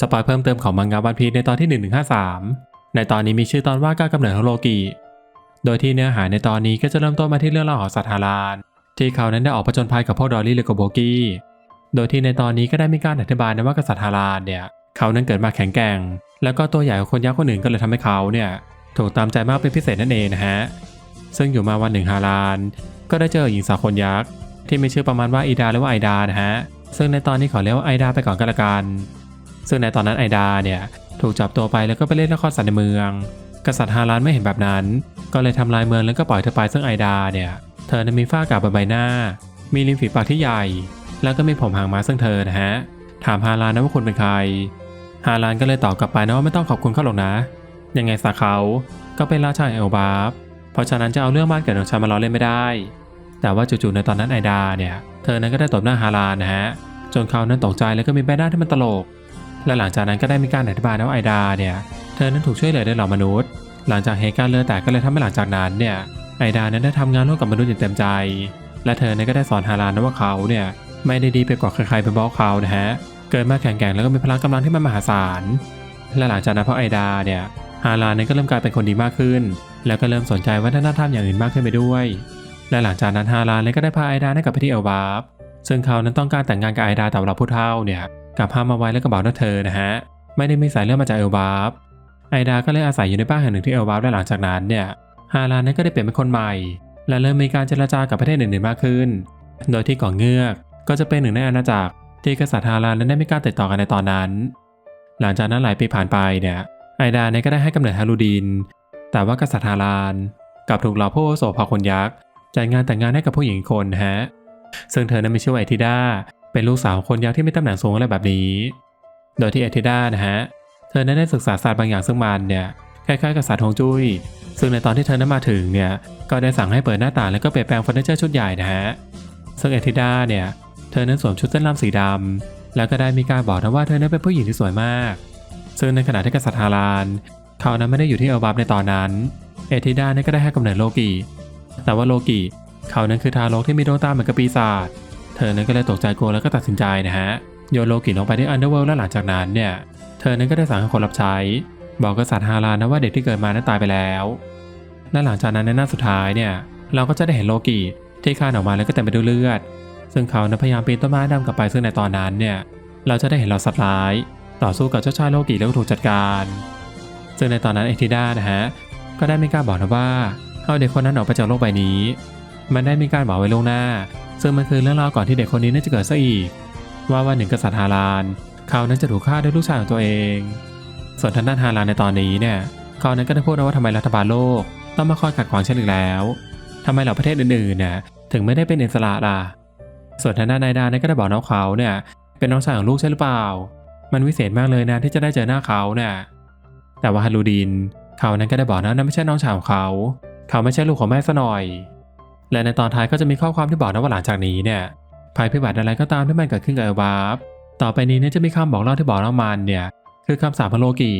สปอยเพิ่มเติมของมังงะวันพีในตอนที่ 1153 ในตอนนี้มีชื่อตอนว่าการกำเนิดของโลกิ โดยที่เนื้อหาในตอนนี้ก็จะเริ่มต้นมาที่เรื่องราวของสัตว์ฮาราน ที่เขานั้นได้ออกผจญภัยกับพวกดอลลี่และก็โบกี้ โดยที่ในตอนนี้ก็ได้มีการอธิบายนะว่ากษัตริย์ฮารานเนี่ย เขานั้นเกิดมาแข็งแกร่ง แล้วก็ตัวใหญ่กว่าคนยักษ์คนอื่นก็เลยทำให้เขาเนี่ยถูกตามใจมากเป็นพิเศษนั่นเองนะฮะ ซึ่งอยู่มาวันหนึ่งฮาราน ก็ได้เจอหญิงสาวคนยักษ์ที่มีชื่อประมาณว่าอีดาหรือว่าไอดานะฮะ ซึ่งในตอนนี้ขอเรียกว่าไอดาไปก่อนก็แล้วกัน ซึ่งในตอนนั้นไอดาเนี่ยถูกจับตัวไปแล้วก็ไปเล่นละครสัตว์ในเมือง กษัตริย์ฮารานไม่เห็นแบบนั้น ก็เลยทำลายเมืองแล้วก็ปล่อยเธอไปซึ่งไอดาเนี่ยเธอนั้นมีฝ้ากาบบนใบหน้า มีริมฝีปากที่ใหญ่ แล้วก็มีผมหางม้าซึ่งเธอนะฮะถามฮารานนะว่าคุณเป็นใคร ฮารานก็เลยตอบกลับไปนะว่าไม่ต้องขอบคุณเขาหรอกนะ ยังไงสาเขาก็เป็นราชาแอลบาฟเพราะฉะนั้นจะเอาเรื่องบ้านเกิดของฉันมาล้อเล่นไม่ได้ แต่ว่าจู่ๆในตอนนั้นไอดาเนี่ย เธอนั้นก็ได้ตบหน้าฮารานนะฮะ จนเขานั้นตกใจแล้วก็มีใบหน้าที่มันตลก และหลังจากนั้นก็ได้มีการอธิบายนะว่าไอดาเนี่ยเธอนั้นถูกช่วยเหลือโดยเหล่ามนุษย์ หลังจากเหตุการณ์เรือแตกก็เลยทำให้หลังจากนั้นเนี่ยไอดานั้นได้ทำงานร่วมกับมนุษย์อย่างเต็มใจ และเธอนั้นก็ได้สอนฮารานะว่าเขาเนี่ยไม่ได้ดีไปกว่าใครๆเป็นเพราะเขานะฮะเกิดมาแข็งแกร่งแล้วก็มีพลังกำลังที่มันมหาศาลและหลังจากนั้นเพราะไอดาเนี่ยฮารานนั้นก็เริ่มกลายเป็นคนดีมากขึ้น แล้วก็เริ่มสนใจวัฒนธรรมอย่างอื่นมากขึ้นไปด้วย และหลังจากนั้นฮารานเลยก็ได้พาไอดาได้กลับไปที่เอลบาฟซึ่งเขานั้นต้องการแต่งงานกับไอดาแต่เราผู้เฒ่าเนี่ย กับพามาไว้แล้วก็บอกว่าเธอนะฮะไม่ได้มีสายเลือดมาจากเอลบาฟไอดาก็เลยอาศัยอยู่ในบ้านแห่งหนึ่งที่เอลบาฟและหลังจากนั้นเนี่ยฮารานนั้นก็ได้เปลี่ยนเป็นคนใหม่ และเริ่มมีการเจรจากับประเทศอื่นๆมากขึ้น โดยที่เก่อเงือกก็จะเป็นหนึ่งในอาณาจักรที่กษัตริย์ฮารานนั้นได้มีการติดต่อกันในตอนนั้น หลังจากนั้นหลายปีผ่านไปเนี่ยไอดาเนี่ยก็ได้ให้กำเนิดฮารูดิน แต่ว่ากษัตริย์ฮารานกับถูกเหล่าผู้โสเผ่าคนยักษ์จัดงานแต่งงานให้กับผู้หญิงคนฮะซึ่งเธอนั้นมีชื่อว่าเอทิดา เป็นลูกสาวคนยักษ์ที่มีตำแหน่งสูงอะไรแบบนี้ โดยที่เอทิดานะฮะ เธอนั้นได้ศึกษาศาสตร์บางอย่างซึ่งมันเนี่ยคล้ายๆกับศาสตร์ฮงจุ้ย ซึ่งในตอนที่เธอนั้นมาถึงเนี่ย ก็ได้สั่งให้เปิดหน้าต่างแล้วก็เปลี่ยนแปลงเฟอร์นิเจอร์ชุดใหญ่นะฮะ ซึ่งเอทิดาเนี่ย เธอนั้นสวมชุดเส้นลำสีดำ แล้วก็ได้มีการบอกนะว่าเธอนั้นเป็นผู้หญิงที่สวยมาก ซึ่งในขณะที่กษัตริย์ฮารานเขานั้นไม่ได้อยู่ที่เอลบับในตอนนั้น เอทิดาเนี่ยก็ได้ให้กำเนิดโลกิแต่ว่าโลกิเขานั้นคือทารกที่มีดวงตาเหมือนกับปีศาจ เธอนั้นก็เลยตกใจกลัวแล้วก็ตัดสินใจนะฮะโยนโลกิลงไปที่อันเดอร์เวิลด์และหลังจากนั้นเนี่ย เธอนั้นก็ได้สั่งให้คนรับใช้ บอกกษัตริย์ฮารานนะว่าเด็กที่เกิดมานั้นตายไปแล้วและหลังจากนั้นในหน้าสุดท้ายเนี่ย เราก็จะได้เห็นโลกิที่คานออกมาแล้วก็เต็มไปด้วยเลือด ซึ่งเขานั้นพยายามปีนต้นไม้ดำกลับไปซึ่งในตอนนั้นเนี่ย เราจะได้เห็นเราสัตว์ร้าย ต่อสู้กับเจ้าชายโลกิแล้วก็ถูกจัดการ ซึ่งในตอนนั้นเอทิดานะฮะก็ได้มีการบอกนะว่าเอาเด็กคนนั้นออกไปจากโลกใบนี้ มันได้มีการบอกไว้ล่วงหน้า ซึ่งมันคือเรื่องราวก่อนที่เด็กคนนี้น่าจะเกิดซะอีก ว่าวันหนึ่งกษัตริย์ฮาราน เขานั้นจะถูกฆ่าด้วยลูกชายของตัวเอง ส่วนทางด้านฮารานในตอนนี้เนี่ยเขานั้นก็ได้พูดว่าทำไมรัฐบาลโลก ต้องมาคอยขัดขวางฉันอีกแล้วทำไมเหล่าประเทศอื่นๆเนี่ยถึงไม่ได้เป็นอิสระล่ะส่วนทางด้านนายดาเนี่ยก็ได้บอกน้องเขาเนี่ยเป็นน้องชายของลูกใช่หรือเปล่า มันวิเศษมากเลยนะที่จะได้เจอหน้าเขาเนี่ยแต่ว่าฮารูดิน เขานั้นก็ได้บอกนะนั่นไม่ใช่น้องชายของเขา เขาไม่ใช่ลูกของแม่ซะหน่อย และในตอนท้ายก็จะมีข้อความที่บอกนะว่าหลังจากนี้เนี่ยภัยพิบัติอะไรก็ตามที่มันเกิดขึ้นกับเอลบาฟต่อไปนี้เนี่ยจะมีคำบอกเล่าที่บอกเล่ามันเนี่ยคือคำสาปพโลกิ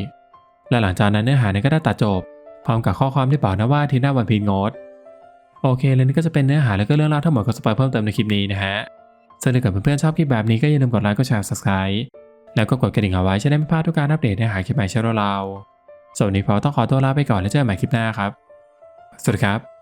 และหลังจากนั้นเนื้อหาเนี่ยก็ได้ตัดจบ พร้อมกับข้อความที่บอกนะว่าทีหน้าวันพีงดโอเคเลยนี่ก็จะเป็นเนื้อหาแล้วก็เรื่องราวทั้งหมดของสปอยเพิ่มเติมในคลิปนี้นะฮะซึ่งถ้าเกิดเพื่อนๆชอบคลิปแบบนี้ก็อย่าลืมกดไลค์กดแชร์ subscribe แล้วก็กดกระดิ่งเอาไว้จะได้ไม่พลาดทุกการอัปเดตเนื้อหาคลิปใหม่เช่นเราส่วนนี้พอต้องขอตัวลาไปก่อนแล้วเจอกันใหม่คลิปหน้าครับสวัสดีครับ